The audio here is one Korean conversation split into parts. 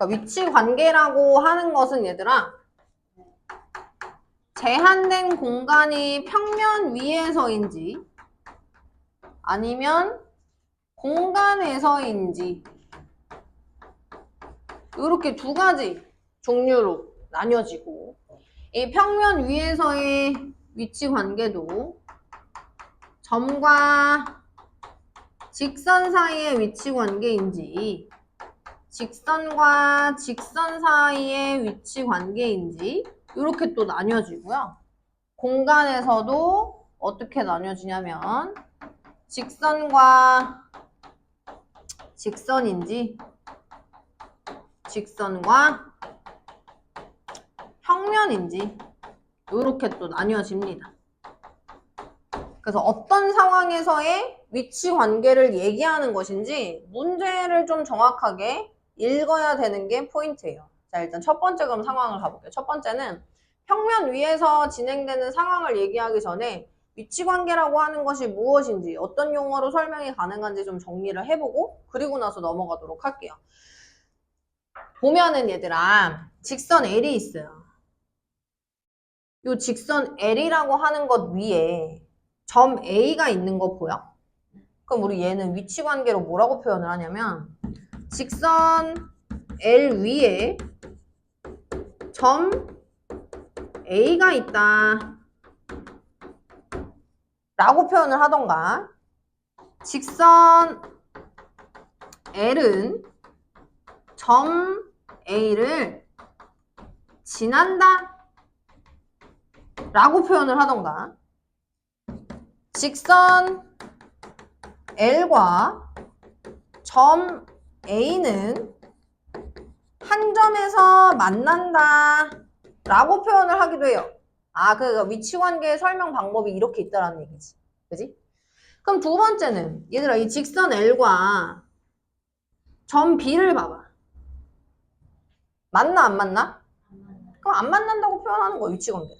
그러니까 위치 관계라고 하는 것은 얘들아 제한된 공간이 평면 위에서인지 아니면 공간에서인지. 이렇게 두 가지 종류로 나뉘어지고 이 평면 위에서의 위치 관계도 점과 직선 사이의 위치 관계인지 직선과 직선 사이의 위치 관계인지 이렇게 또 나뉘어지고요. 공간에서도 어떻게 나뉘어지냐면 직선과 직선인지 직선과 평면인지 이렇게 또 나뉘어집니다. 그래서 어떤 상황에서의 위치 관계를 얘기하는 것인지 문제를 좀 정확하게 읽어야 되는 게 포인트예요. 자, 일단 첫 번째 그럼 상황을 가볼게요. 첫 번째는 평면 위에서 진행되는 상황을 얘기하기 전에 위치 관계라고 하는 것이 무엇인지 어떤 용어로 설명이 가능한지 좀 정리를 해보고 그리고 나서 넘어가도록 할게요. 보면은 얘들아 직선 L이 있어요. 이 직선 L이라고 하는 것 위에 점 A가 있는 거 보여? 그럼 우리 얘는 위치 관계로 뭐라고 표현을 하냐면 직선 L 위에 점 A가 있다. 라고 표현을 하던가. 직선 L은 점 A를 지난다. 라고 표현을 하던가. 직선 L과 점 A는 한 점에서 만난다 라고 표현을 하기도 해요. 아, 그 위치 관계의 설명 방법이 이렇게 있다라는 얘기지. 그지? 그럼 두 번째는 얘들아 이 직선 L과 점 B를 봐봐. 맞나 안 맞나? 그럼 안 만난다고 표현하는 거야 위치 관계.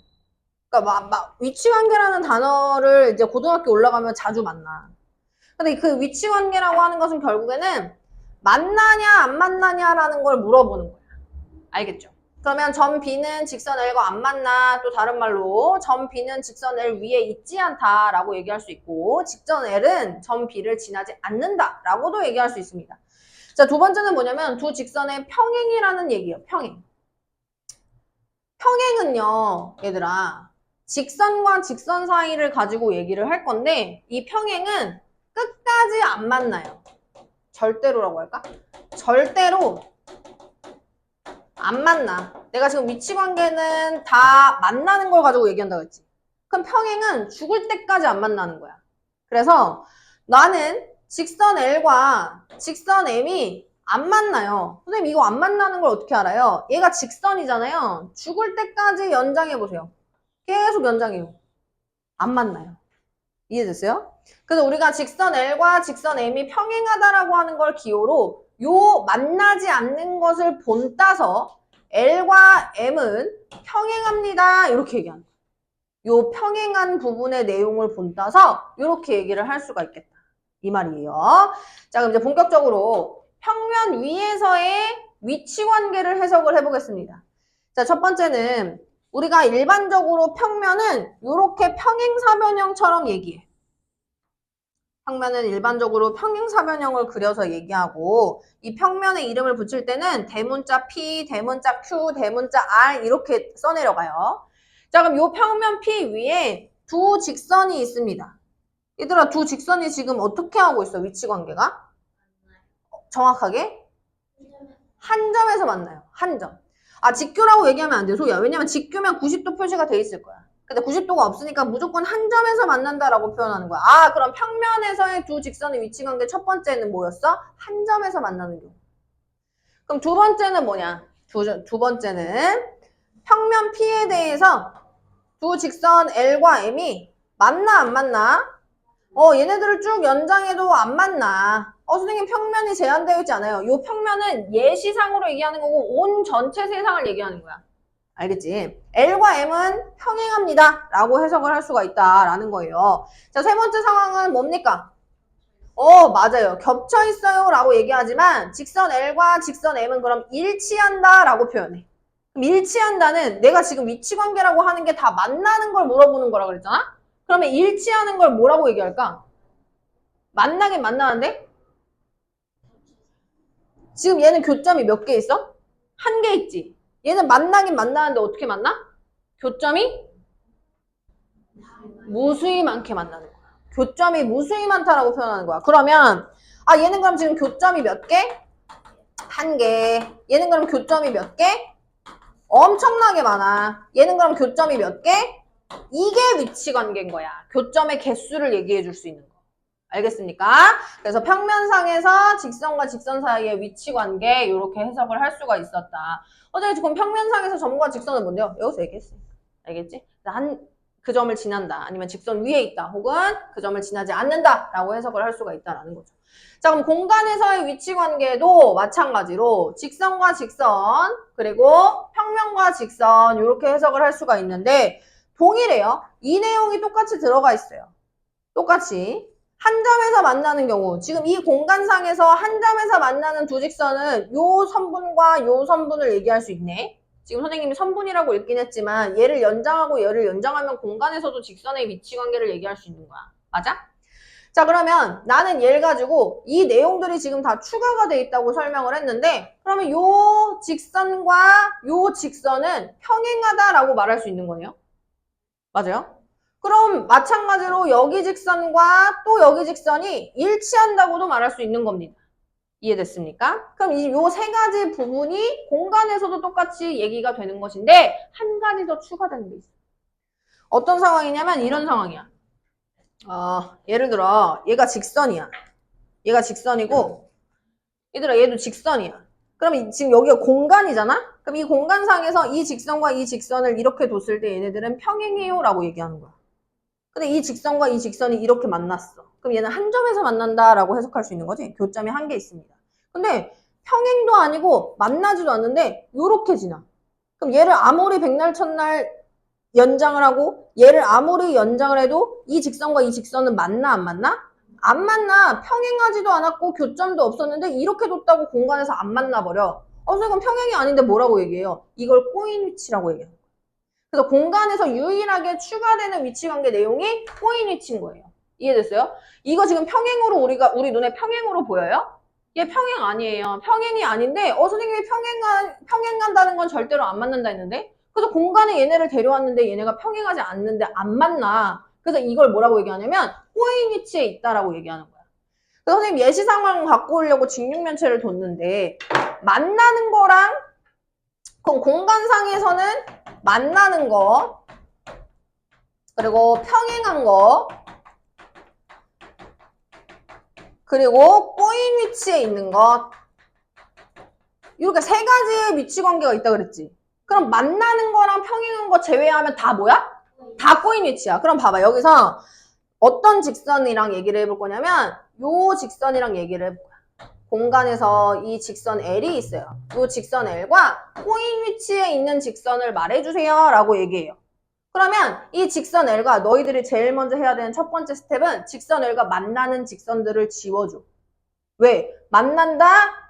그러니까 막, 막 위치 관계라는 단어를 이제 고등학교 올라가면 자주 만나. 근데 그 위치 관계라고 하는 것은 결국에는 만나냐 안 만나냐라는 걸 물어보는 거야. 알겠죠? 그러면 점 B는 직선 L과 안 만나 또 다른 말로 점 B는 직선 L 위에 있지 않다라고 얘기할 수 있고 직선 L은 점 B를 지나지 않는다라고도 얘기할 수 있습니다. 자, 두 번째는 뭐냐면 두 직선의 평행이라는 얘기예요. 평행. 평행은요, 얘들아. 직선과 직선 사이를 가지고 얘기를 할 건데 이 평행은 끝까지 안 만나요. 절대로라고 할까? 절대로 안 만나. 내가 지금 위치 관계는 다 만나는 걸 가지고 얘기한다고 했지. 그럼 평행은 죽을 때까지 안 만나는 거야. 그래서 나는 직선 L과 직선 M이 안 만나요. 선생님 이거 안 만나는 걸 어떻게 알아요? 얘가 직선이잖아요. 죽을 때까지 연장해 보세요. 계속 연장해요. 안 만나요. 이해됐어요? 그래서 우리가 직선 L과 직선 M이 평행하다라고 하는 걸 기호로 요 만나지 않는 것을 본 따서 L과 M은 평행합니다. 이렇게 얘기하는 거예요. 요 평행한 부분의 내용을 본 따서 이렇게 얘기를 할 수가 있겠다. 이 말이에요. 자, 그럼 이제 본격적으로 평면 위에서의 위치 관계를 해석을 해보겠습니다. 자, 첫 번째는 우리가 일반적으로 평면은 이렇게 평행사변형처럼 얘기해. 평면은 일반적으로 평행사변형을 그려서 얘기하고 이 평면에 이름을 붙일 때는 대문자 P, 대문자 Q, 대문자 R 이렇게 써내려가요. 자 그럼 이 평면 P 위에 두 직선이 있습니다. 얘들아 두 직선이 지금 어떻게 하고 있어 위치 관계가? 정확하게? 한 점에서 만나요. 한 점. 아 직교라고 얘기하면 안 돼, 소야. 왜냐면 직교면 90도 표시가 돼 있을 거야. 근데 90도가 없으니까 무조건 한 점에서 만난다라고 표현하는 거야. 아, 그럼 평면에서의 두 직선의 위치 관계 첫 번째는 뭐였어? 한 점에서 만나는 경우. 그럼 두 번째는 뭐냐? 두, 두 번째는 평면 P에 대해서 두 직선 L과 M이 만나 안 만나? 어, 얘네들을 쭉 연장해도 안 만나. 어, 선생님 평면이 제한되어 있지 않아요. 이 평면은 예시상으로 얘기하는 거고 온 전체 세상을 얘기하는 거야. 알겠지? L과 M은 평행합니다. 라고 해석을 할 수가 있다라는 거예요. 자, 세 번째 상황은 뭡니까? 어, 맞아요. 겹쳐 있어요. 라고 얘기하지만 직선 L과 직선 M은 그럼 일치한다 라고 표현해. 그럼 일치한다는 내가 지금 위치 관계라고 하는 게 다 만나는 걸 물어보는 거라 그랬잖아? 그러면 일치하는 걸 뭐라고 얘기할까? 만나긴 만나는데? 지금 얘는 교점이 몇 개 있어? 한 개 있지. 얘는 만나긴 만나는데 어떻게 만나? 교점이 무수히 많게 만나는 거야. 교점이 무수히 많다라고 표현하는 거야. 그러면 아 얘는 그럼 지금 교점이 몇 개? 한 개. 얘는 그럼 교점이 몇 개? 엄청나게 많아. 얘는 그럼 교점이 몇 개? 이게 위치 관계인 거야. 교점의 개수를 얘기해 줄 수 있는 거. 알겠습니까? 그래서 평면상에서 직선과 직선 사이의 위치 관계 이렇게 해석을 할 수가 있었다. 어제 지금 평면상에서 점과 직선은 뭔데요? 여기서 얘기했어. 알겠지? 한 그 점을 지난다. 아니면 직선 위에 있다. 혹은 그 점을 지나지 않는다. 라고 해석을 할 수가 있다라는 거죠. 자, 그럼 공간에서의 위치 관계도 마찬가지로 직선과 직선, 그리고 평면과 직선 이렇게 해석을 할 수가 있는데 동일해요. 이 내용이 똑같이 들어가 있어요. 똑같이. 한 점에서 만나는 경우, 지금 이 공간상에서 한 점에서 만나는 두 직선은 요 선분과 요 선분을 얘기할 수 있네. 지금 선생님이 선분이라고 읽긴 했지만 얘를 연장하고 얘를 연장하면 공간에서도 직선의 위치 관계를 얘기할 수 있는 거야. 맞아? 자 그러면 나는 얘를 가지고 이 내용들이 지금 다 추가가 돼 있다고 설명을 했는데 그러면 요 직선과 요 직선은 평행하다라고 말할 수 있는 거네요. 맞아요? 그럼 마찬가지로 여기 직선과 또 여기 직선이 일치한다고도 말할 수 있는 겁니다. 이해됐습니까? 그럼 이요세 가지 부분이 공간에서도 똑같이 얘기가 되는 것인데 한 가지 더 추가되는 게 있어요. 어떤 상황이냐면 이런 상황이야. 어, 예를 들어 얘가 직선이야. 얘가 직선이고 얘들아 얘도 직선이야. 그럼 이- 지금 여기가 공간이잖아? 그럼 이 공간상에서 이 직선과 이 직선을 이렇게 뒀을 때 얘네들은 평행해요 라고 얘기하는 거야. 근데 이 직선과 이 직선이 이렇게 만났어. 그럼 얘는 한 점에서 만난다라고 해석할 수 있는 거지. 교점이 한 개 있습니다. 근데 평행도 아니고 만나지도 않는데 이렇게 지나. 그럼 얘를 아무리 백날 첫날 연장을 하고 얘를 아무리 연장을 해도 이 직선과 이 직선은 만나 안 만나? 안 만나. 평행하지도 않았고 교점도 없었는데 이렇게 뒀다고 공간에서 안 만나 버려. 어, 선생님 평행이 아닌데 뭐라고 얘기해요? 이걸 꼬인 위치라고 얘기해요. 그래서 공간에서 유일하게 추가되는 위치 관계 내용이 꼬인 위치인 거예요. 이해됐어요? 이거 지금 평행으로 우리가 우리 눈에 평행으로 보여요? 얘 평행 아니에요. 평행이 아닌데 어 선생님이 평행한 평행한다는 건 절대로 안 만난다 했는데 그래서 공간에 얘네를 데려왔는데 얘네가 평행하지 않는데 안 만나. 그래서 이걸 뭐라고 얘기하냐면 꼬인 위치에 있다라고 얘기하는 거야. 그래서 선생님 예시 상황 갖고 오려고 직육면체를 뒀는데 만나는 거랑 그럼 공간상에서는 만나는 거 그리고 평행한 거 그리고 꼬인 위치에 있는 것. 이렇게 세 가지의 위치 관계가 있다 그랬지. 그럼 만나는 거랑 평행한 거 제외하면 다 뭐야? 다 꼬인 위치야. 그럼 봐봐. 여기서 어떤 직선이랑 얘기를 해볼 거냐면 요 직선이랑 얘기를 해볼 거야 공간에서 이 직선 L이 있어요 요 직선 L과 꼬인 위치에 있는 직선을 말해주세요 라고 얘기해요 그러면 이 직선 L과 너희들이 제일 먼저 해야 되는 첫 번째 스텝은 직선 L과 만나는 직선들을 지워줘. 왜? 만난다,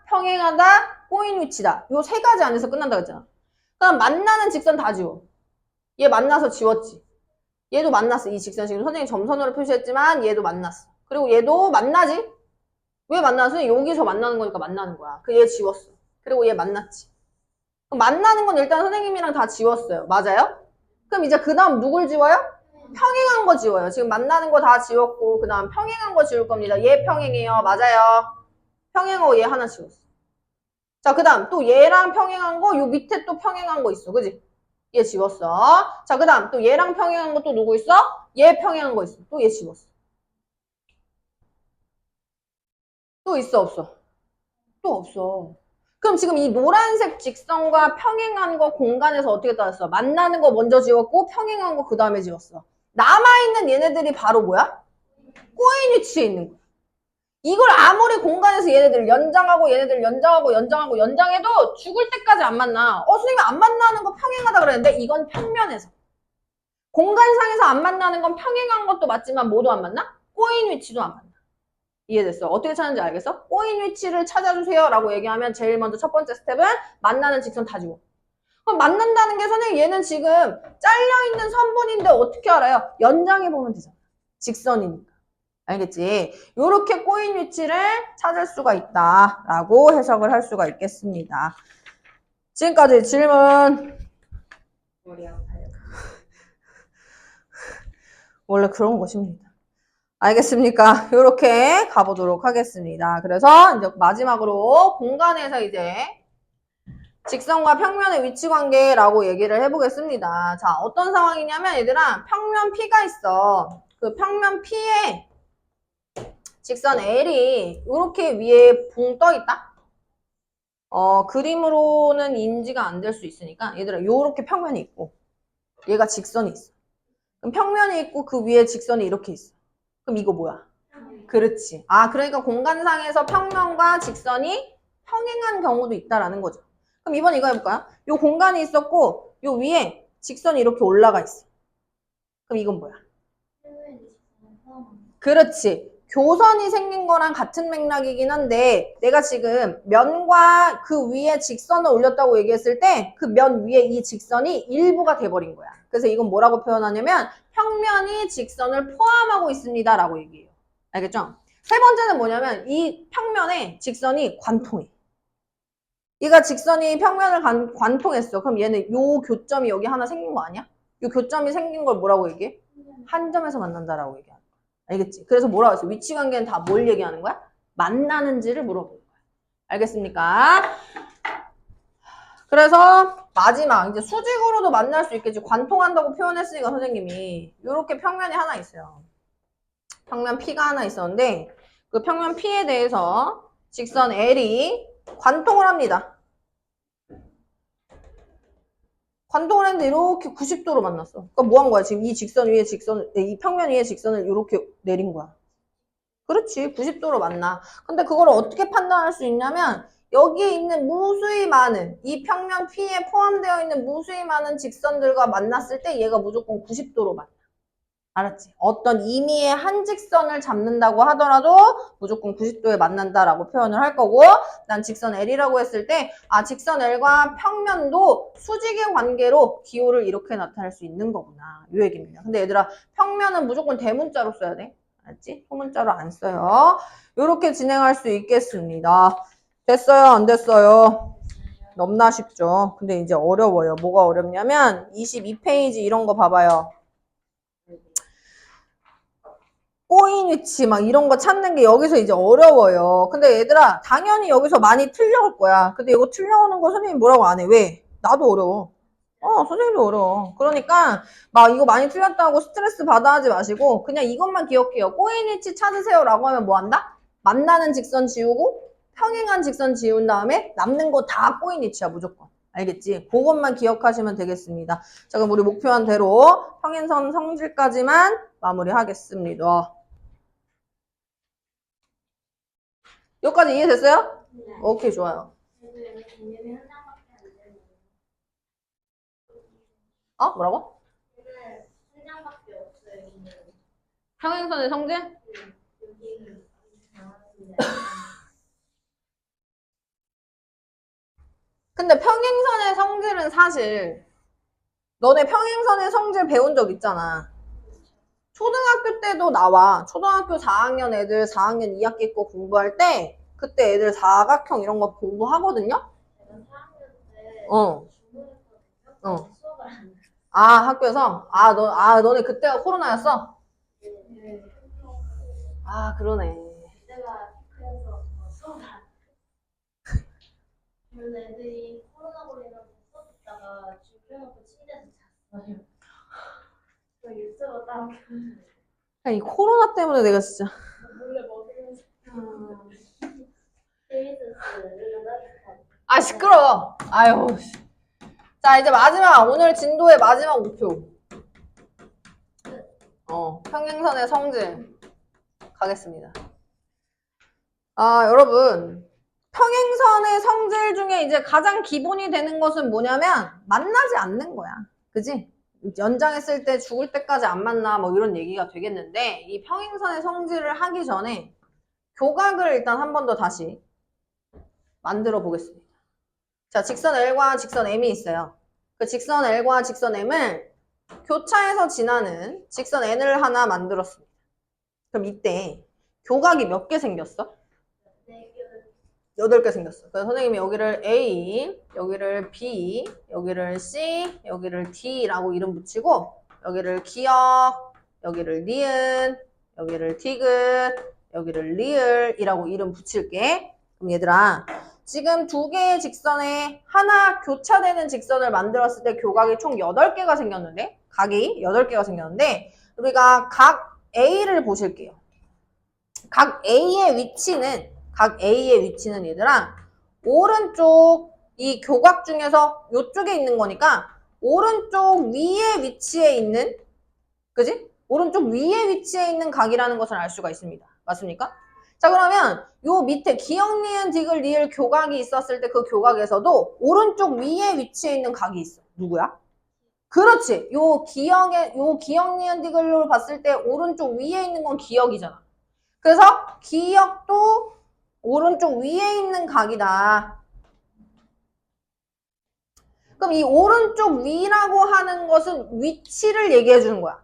평행하다, 꼬인 위치다. 요세 가지 안에서 끝난다 그랬잖아. 그럼 만나는 직선 다 지워. 얘 만나서 지웠지. 얘도 만났어. 이 직선 지금 선생님 점선으로 표시했지만 얘도 만났어. 그리고 얘도 만나지? 왜 만나서? 여기서 만나는 거니까 만나는 거야. 그 얘 지웠어. 그리고 얘 만났지. 그럼 만나는 건 일단 선생님이랑 다 지웠어요. 맞아요? 그럼 이제 그 다음 누굴 지워요? 평행한 거 지워요. 지금 만나는 거 다 지웠고 그 다음 평행한 거 지울 겁니다. 얘 평행해요. 맞아요. 평행하고 얘 하나 지웠어. 자, 그 다음 또 얘랑 평행한 거 요 밑에 또 평행한 거 있어. 그지? 얘 지웠어. 자, 그 다음 또 얘랑 평행한 거 또 누구 있어? 얘 평행한 거 있어. 또 얘 지웠어. 또 있어 없어? 또 없어. 그럼 지금 이 노란색 직선과 평행한 거 공간에서 어떻게 따졌어? 만나는 거 먼저 지웠고 평행한 거 그 다음에 지웠어. 남아있는 얘네들이 바로 뭐야? 꼬인 위치에 있는 거야. 이걸 아무리 공간에서 얘네들 연장하고 얘네들 연장하고 연장하고 연장해도 죽을 때까지 안 만나. 어, 선생님 안 만나는 거 평행하다 그랬는데 이건 평면에서. 공간상에서 안 만나는 건 평행한 것도 맞지만 모두 안 만나? 꼬인 위치도 안 만나. 이해됐어? 어떻게 찾는지 알겠어? 꼬인 위치를 찾아주세요 라고 얘기하면 제일 먼저 첫 번째 스텝은 만나는 직선 다 지워. 그럼 만난다는 게 선생님 얘는 지금 잘려있는 선분인데 어떻게 알아요? 연장해 보면 되잖아. 직선이니까. 알겠지? 요렇게 꼬인 위치를 찾을 수가 있다 라고 해석을 할 수가 있겠습니다. 지금까지 질문 머리 아파요. 원래 그런 것입니다. 알겠습니까? 이렇게 가보도록 하겠습니다. 그래서 이제 마지막으로 공간에서 이제 직선과 평면의 위치 관계라고 얘기를 해보겠습니다. 자, 어떤 상황이냐면 얘들아, 평면 P가 있어. 그 평면 P에 직선 L이 이렇게 위에 붕 떠 있다? 어, 그림으로는 인지가 안 될 수 있으니까 얘들아, 이렇게 평면이 있고 얘가 직선이 있어. 그럼 평면이 있고 그 위에 직선이 이렇게 있어. 그럼 이거 뭐야? 그렇지. 아, 그러니까 공간상에서 평면과 직선이 평행한 경우도 있다라는 거죠. 그럼 이번 이거 해볼까요? 요 공간이 있었고, 요 위에 직선이 이렇게 올라가 있어. 그럼 이건 뭐야? 그렇지. 교선이 생긴 거랑 같은 맥락이긴 한데, 내가 지금 면과 그 위에 직선을 올렸다고 얘기했을 때, 그 면 위에 이 직선이 일부가 돼버린 거야. 그래서 이건 뭐라고 표현하냐면, 평면이 직선을 포함하고 있습니다. 라고 얘기해요. 알겠죠? 세 번째는 뭐냐면, 이 평면에 직선이 관통해. 얘가 직선이 평면을 관, 관통했어. 그럼 얘는 요 교점이 여기 하나 생긴 거 아니야? 요 교점이 생긴 걸 뭐라고 얘기해? 한 점에서 만난다라고 얘기하는 거야. 알겠지? 그래서 뭐라고 했어? 위치 관계는 다 뭘 얘기하는 거야? 만나는지를 물어보는 거야. 알겠습니까? 그래서 마지막 이제 수직으로도 만날 수 있겠지. 관통한다고 표현했으니까 선생님이 이렇게 평면이 하나 있어요. 평면 P가 하나 있었는데 그 평면 P에 대해서 직선 L이 관통을 합니다. 관통을 했는데 이렇게 90도로 만났어. 그러니까 뭐 한 거야? 지금 이 직선 위에 직선을, 이 평면 위에 직선을 이렇게 내린 거야. 그렇지. 90도로 만나. 근데 그걸 어떻게 판단할 수 있냐면 여기에 있는 무수히 많은 이 평면 P에 포함되어 있는 무수히 많은 직선들과 만났을 때 얘가 무조건 90도로 만나. 알았지? 어떤 임의의 한 직선을 잡는다고 하더라도 무조건 90도에 만난다라고 표현을 할 거고 난 직선 L이라고 했을 때 아 직선 L과 평면도 수직의 관계로 기호를 이렇게 나타낼 수 있는 거구나 이 얘기입니다. 근데 얘들아 평면은 무조건 대문자로 써야 돼. 알았지? 소문자로 안 써요. 이렇게 진행할 수 있겠습니다. 됐어요? 안 됐어요? 너무나 쉽죠? 근데 이제 어려워요. 뭐가 어렵냐면 22페이지 이런 거 봐봐요. 꼬인 위치 막 이런 거 찾는 게 여기서 이제 어려워요. 근데 얘들아 당연히 여기서 많이 틀려올 거야. 근데 이거 틀려오는 거 선생님 뭐라고 안 해? 왜? 나도 어려워. 어 선생님도 어려워. 그러니까 막 이거 많이 틀렸다고 스트레스 받아 하지 마시고 그냥 이것만 기억해요. 꼬인 위치 찾으세요 라고 하면 뭐 한다? 만나는 직선 지우고 평행한 직선 지운 다음에 남는 거 다 꼬인 위치야 무조건. 알겠지? 그것만 기억하시면 되겠습니다. 자 그럼 우리 목표한 대로 평행선 성질까지만 마무리하겠습니다. 여기까지 이해됐어요? 오케이, 좋아요. 어? 뭐라고? 평행선의 성질? 근데 평행선의 성질은 사실 너네 평행선의 성질 배운 적 있잖아. 초등학교 때도 나와. 초등학교 4학년 애들 4학년 2학기 거 공부할 때 그때 애들 사각형 이런 거 공부하거든요? 제가 4학년 때 어. 어. 아, 학교에서? 아, 너, 아, 너네 그때가 코로나였어? 네. 아, 그러네. 그때가 피크여서 정말 수업을 안 했어요. 그래서 애들이 코로나 걸리면서 수업 듣다가 죽여놓고 침대에서 잤어요. 저 유튜브 따로 야, 이 코로나 때문에 내가 진짜. 몰래 먹으면서 재밌었어요. 따뜻한. 아, 시끄러워. 아유. 씨. 자, 이제 마지막, 오늘 진도의 마지막 목표. 어, 평행선의 성질. 가겠습니다. 아, 여러분. 평행선의 성질 중에 이제 가장 기본이 되는 것은 뭐냐면, 만나지 않는 거야. 그지? 연장했을 때 죽을 때까지 안 만나, 뭐 이런 얘기가 되겠는데, 이 평행선의 성질을 하기 전에 교각을 일단 한 번 더 다시 만들어 보겠습니다. 자, 직선 L과 직선 M이 있어요. 그 직선 L과 직선 M을 교차해서 지나는 직선 N을 하나 만들었습니다. 그럼 이때 교각이 몇 개 생겼어? 여덟 개 생겼어. 그래서 선생님이 여기를 A, 여기를 B, 여기를 C, 여기를 D라고 이름 붙이고 여기를 기억, 여기를 니은, 여기를 디귿, 여기를 리을이라고 이름 붙일게. 그럼 얘들아, 지금 두 개의 직선에 하나 교차되는 직선을 만들었을 때 교각이 총 8개가 생겼는데, 각이 8개가 생겼는데, 우리가 각 A를 보실게요. 각 A의 위치는, 각 A의 위치는 얘들아, 오른쪽 이 교각 중에서 이쪽에 있는 거니까, 오른쪽 위에 위치에 있는, 그지? 오른쪽 위에 위치해 있는 각이라는 것을 알 수가 있습니다. 맞습니까? 자 그러면 요 밑에 기역, 니은, 디귿, 리을 교각이 있었을 때 그 교각에서도 오른쪽 위에 위치해 있는 각이 있어. 누구야? 그렇지. 요 기역에 요 기역, 니은, 디귿로 봤을 때 오른쪽 위에 있는 건 기역이잖아. 그래서 기역도 오른쪽 위에 있는 각이다. 그럼 이 오른쪽 위라고 하는 것은 위치를 얘기해 주는 거야.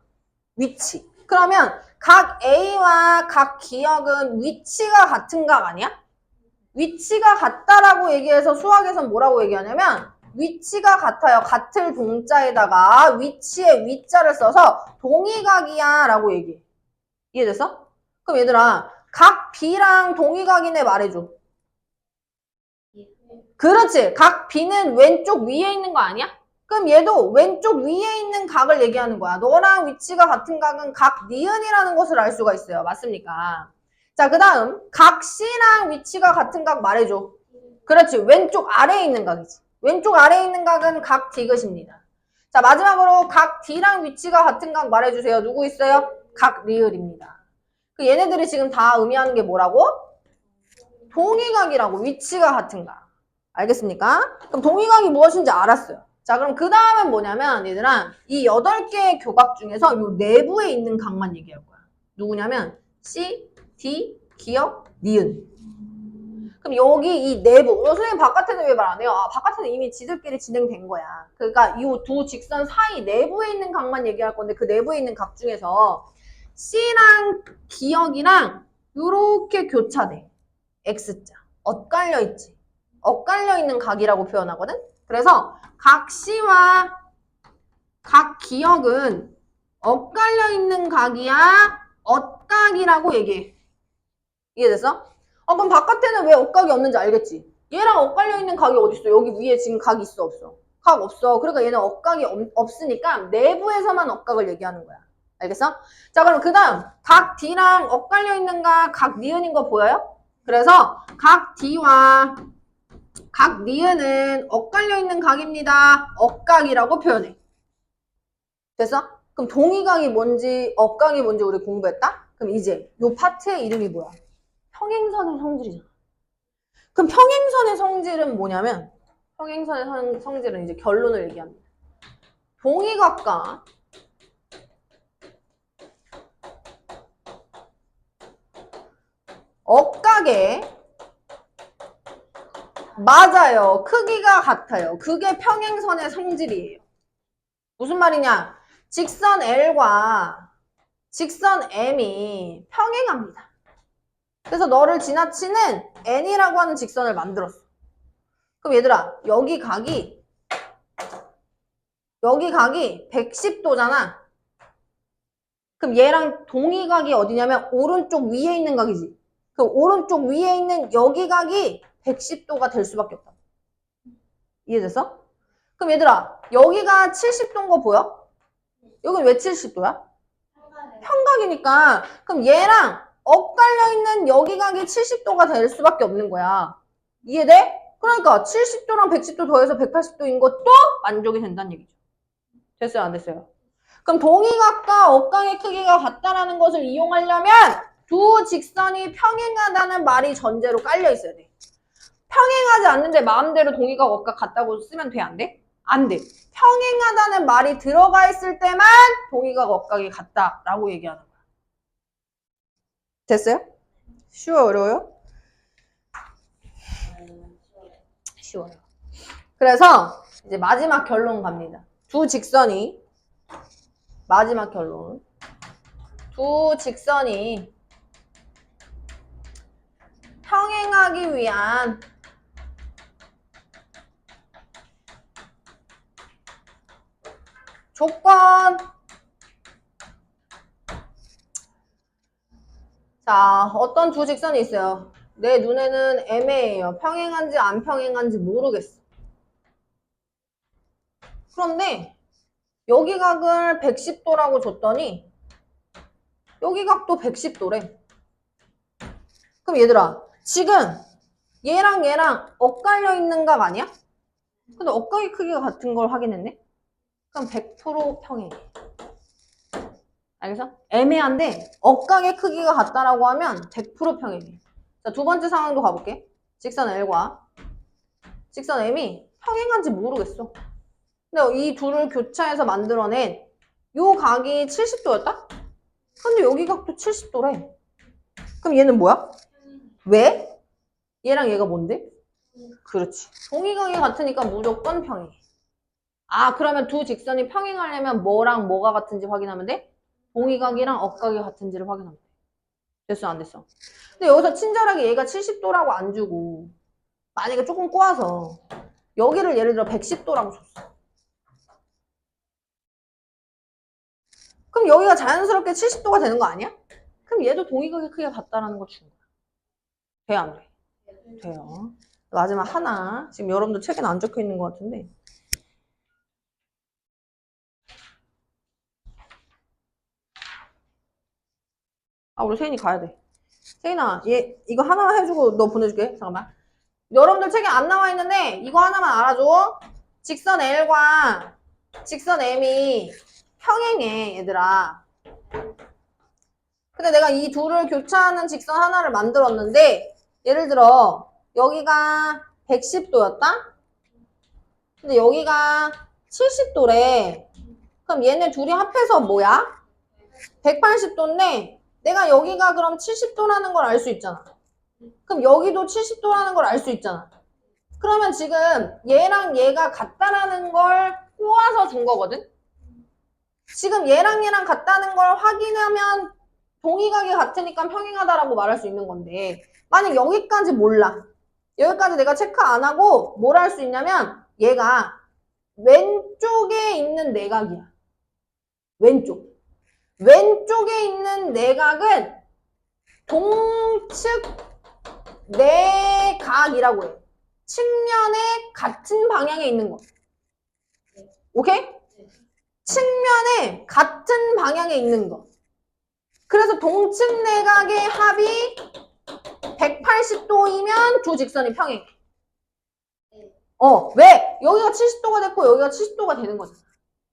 위치. 그러면 각 A와 각 기역은 위치가 같은 각 아니야? 위치가 같다라고 얘기해서 수학에선 뭐라고 얘기하냐면 위치가 같아요. 같을 동자에다가 위치에 위자를 써서 동의각이야 라고 얘기해. 이해됐어? 그럼 얘들아 각 B랑 동의각이네 말해줘. 그렇지. 각 B는 왼쪽 위에 있는 거 아니야? 그럼 얘도 왼쪽 위에 있는 각을 얘기하는 거야. 너랑 위치가 같은 각은 각 니은이라는 것을 알 수가 있어요. 맞습니까? 자, 그 다음 각 C랑 위치가 같은 각 말해줘. 그렇지. 왼쪽 아래에 있는 각이지. 왼쪽 아래에 있는 각은 각 디귿입니다. 자, 마지막으로 각 D랑 위치가 같은 각 말해주세요. 누구 있어요? 각 리을입니다. 그 얘네들이 지금 다 의미하는 게 뭐라고? 동의각이라고 위치가 같은 각. 알겠습니까? 그럼 동의각이 무엇인지 알았어요. 자, 그럼 그 다음은 뭐냐면, 얘들아, 이 여덟 개의 교각 중에서 요 내부에 있는 각만 얘기할 거야. 누구냐면, C, D, 기역, 니은. 그럼 여기 이 내부, 어, 선생님 바깥에는 왜 말 안 해요? 아, 바깥에는 이미 지들끼리 진행된 거야. 그러니까 이 두 직선 사이 내부에 있는 각만 얘기할 건데, 그 내부에 있는 각 중에서 C랑 기역이랑 요렇게 교차돼. X자. 엇갈려 있지. 엇갈려 있는 각이라고 표현하거든? 그래서 각 C와 각 기역은 엇갈려 있는 각이야, 엇각이라고 얘기해. 이해됐어? 어, 그럼 바깥에는 왜 엇각이 없는지 알겠지? 얘랑 엇갈려 있는 각이 어딨어? 여기 위에 지금 각이 있어, 없어? 각 없어. 그러니까 얘는 엇각이 없, 없으니까 내부에서만 엇각을 얘기하는 거야. 알겠어? 자, 그럼 그 다음, 각 D랑 엇갈려 있는 각, 각 니은인 거 보여요? 그래서 각 D와 각 니은은 엇갈려 있는 각입니다. 엇각이라고 표현해. 됐어? 그럼 동의각이 뭔지, 엇각이 뭔지 우리 공부했다? 그럼 이제 요 파트의 이름이 뭐야? 평행선의 성질이잖아. 그럼 평행선의 성질은 뭐냐면, 평행선의 성, 성질은 이제 결론을 얘기합니다. 동의각과 엇각의 맞아요. 크기가 같아요. 그게 평행선의 성질이에요. 무슨 말이냐? 직선 L과 직선 M이 평행합니다. 그래서 너를 지나치는 N이라고 하는 직선을 만들었어. 그럼 얘들아, 여기 각이 여기 각이 110도잖아. 그럼 얘랑 동의 각이 어디냐면 오른쪽 위에 있는 각이지. 그럼 오른쪽 위에 있는 여기 각이 110도가 될 수밖에 없다. 이해됐어? 그럼 얘들아, 여기가 70도인 거 보여? 여긴 왜 70도야? 평가해. 평각이니까. 그럼 얘랑 엇갈려 있는 여기 각이 70도가 될 수밖에 없는 거야. 이해돼? 그러니까 70도랑 110도 더해서 180도인 것도 만족이 된다는 얘기죠. 됐어요? 안 됐어요? 그럼 동의각과 엇각의 크기가 같다라는 것을 이용하려면 두 직선이 평행하다는 말이 전제로 깔려 있어야 돼. 평행하지 않는데 마음대로 동의각, 엇각 같다고 쓰면 돼? 안 돼? 안 돼. 평행하다는 말이 들어가 있을 때만 동의각, 엇각이 같다라고 얘기하는 거야. 됐어요? 쉬워 어려워요? 쉬워요. 그래서 이제 마지막 결론 갑니다. 두 직선이 마지막 결론. 두 직선이 평행하기 위한 조건. 자, 어떤 두 직선이 있어요? 내 눈에는 애매해요. 평행한지 안 평행한지 모르겠어. 그런데 여기 각을 110도라고 줬더니 여기 각도 110도래. 그럼 얘들아, 지금 얘랑 얘랑 엇갈려 있는 각 아니야? 근데 엇각의 크기가 같은 걸 확인했네? 그럼 100% 평행해. 알겠어? 애매한데 엇각의 크기가 같다라고 하면 100% 평행해. 자, 두 번째 상황도 가볼게. 직선 L과 직선 M이 평행한지 모르겠어. 근데 이 둘을 교차해서 만들어낸 요 각이 70도였다? 근데 여기 각도 70도래. 그럼 얘는 뭐야? 왜? 얘랑 얘가 뭔데? 그렇지. 동의각이 같으니까 무조건 평행해. 아, 그러면 두 직선이 평행하려면 뭐랑 뭐가 같은지 확인하면 돼? 동의각이랑 억각이 같은지를 확인하면 돼. 됐어, 안 됐어? 근데 여기서 친절하게 얘가 70도라고 안 주고 만약에 조금 꼬아서 여기를 예를 들어 110도라고 줬어. 그럼 여기가 자연스럽게 70도가 되는 거 아니야? 그럼 얘도 동의각의 크기가 같다라는 걸 주는 거야. 돼, 안 돼? 돼요. 마지막 하나. 지금 여러분들 책에는 안 적혀 있는 것 같은데. 아, 우리 세인이 가야 돼. 세인아, 얘, 이거 하나 해주고 너 보내줄게. 잠깐만. 여러분들 책에 안 나와 있는데, 이거 하나만 알아줘. 직선 L과 직선 M이 평행해, 얘들아. 근데 내가 이 둘을 교차하는 직선 하나를 만들었는데, 예를 들어, 여기가 110도였다? 근데 여기가 70도래. 그럼 얘네 둘이 합해서 뭐야? 180도인데, 내가 여기가 그럼 70도라는 걸 알 수 있잖아. 그럼 여기도 70도라는 걸 알 수 있잖아. 그러면 지금 얘랑 얘가 같다라는 걸 꼬아서 준 거거든? 지금 얘랑 얘랑 같다는 걸 확인하면 동의각이 같으니까 평행하다라고 말할 수 있는 건데 만약 여기까지 몰라. 여기까지 내가 체크 안 하고 뭘 할 수 있냐면 얘가 왼쪽에 있는 내각이야. 왼쪽. 왼쪽에 있는 내각은 동측 내각이라고 해. 측면에 같은 방향에 있는 거. 오케이? 측면에 같은 방향에 있는 거. 그래서 동측 내각의 합이 180도이면 두 직선이 평행. 어, 왜? 여기가 70도가 됐고 여기가 70도가 되는 거잖아.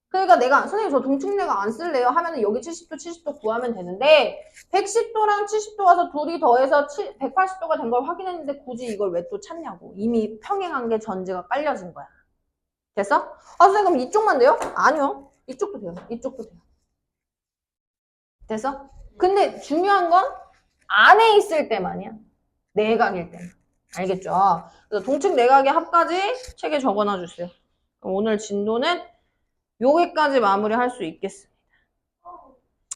그러니까 내가 선생님 저 동측 내각 안 쓸래요 하면 은 여기 70도 70도 구하면 되는데 110도랑 70도 와서 둘이 더해서 180도가 된 걸 확인했는데 굳이 이걸 왜 또 찾냐고. 이미 평행한 게 전제가 깔려진 거야. 됐어? 아 선생님 그럼 이쪽만 돼요? 아니요. 이쪽도 돼요. 이쪽도 돼요. 됐어? 근데 중요한 건 안에 있을 때만이야. 내각일 때만. 알겠죠? 그래서 동측 내각의 합까지 책에 적어놔 주세요. 오늘 진도는 여기까지 마무리할 수 있겠어.